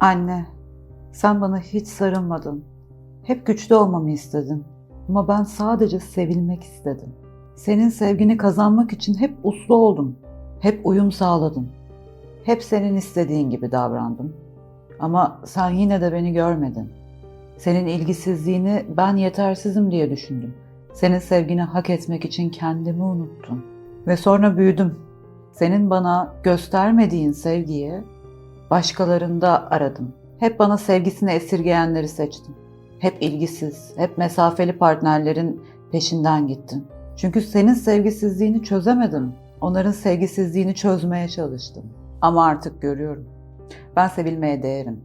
Anne, sen bana hiç sarılmadın. Hep güçlü olmamı istedin. Ama ben sadece sevilmek istedim. Senin sevgini kazanmak için hep uslu oldum. Hep uyum sağladım. Hep senin istediğin gibi davrandım. Ama sen yine de beni görmedin. Senin ilgisizliğini ben yetersizim diye düşündüm. Senin sevgini hak etmek için kendimi unuttum. Ve sonra büyüdüm. Senin bana göstermediğin sevgiyi başkalarında aradım. Hep bana sevgisini esirgeyenleri seçtim. Hep ilgisiz, hep mesafeli partnerlerin peşinden gittim. Çünkü senin sevgisizliğini çözemedim. Onların sevgisizliğini çözmeye çalıştım. Ama artık görüyorum. Ben sevilmeye değerim.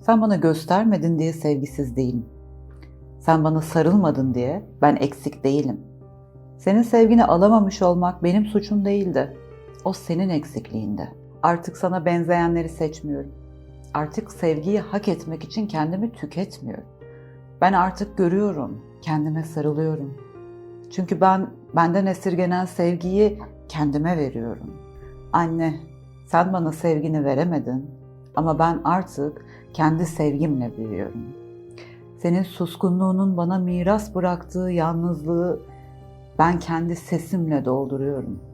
Sen bana göstermedin diye sevgisiz değilim. Sen bana sarılmadın diye ben eksik değilim. Senin sevgini alamamış olmak benim suçum değildi. O senin eksikliğinde. Artık sana benzeyenleri seçmiyorum. Artık sevgiyi hak etmek için kendimi tüketmiyorum. Ben artık görüyorum, kendime sarılıyorum. Çünkü ben benden esirgenen sevgiyi kendime veriyorum. Anne, sen bana sevgini veremedin ama ben artık kendi sevgimle büyüyorum. Senin suskunluğunun bana miras bıraktığı yalnızlığı ben kendi sesimle dolduruyorum.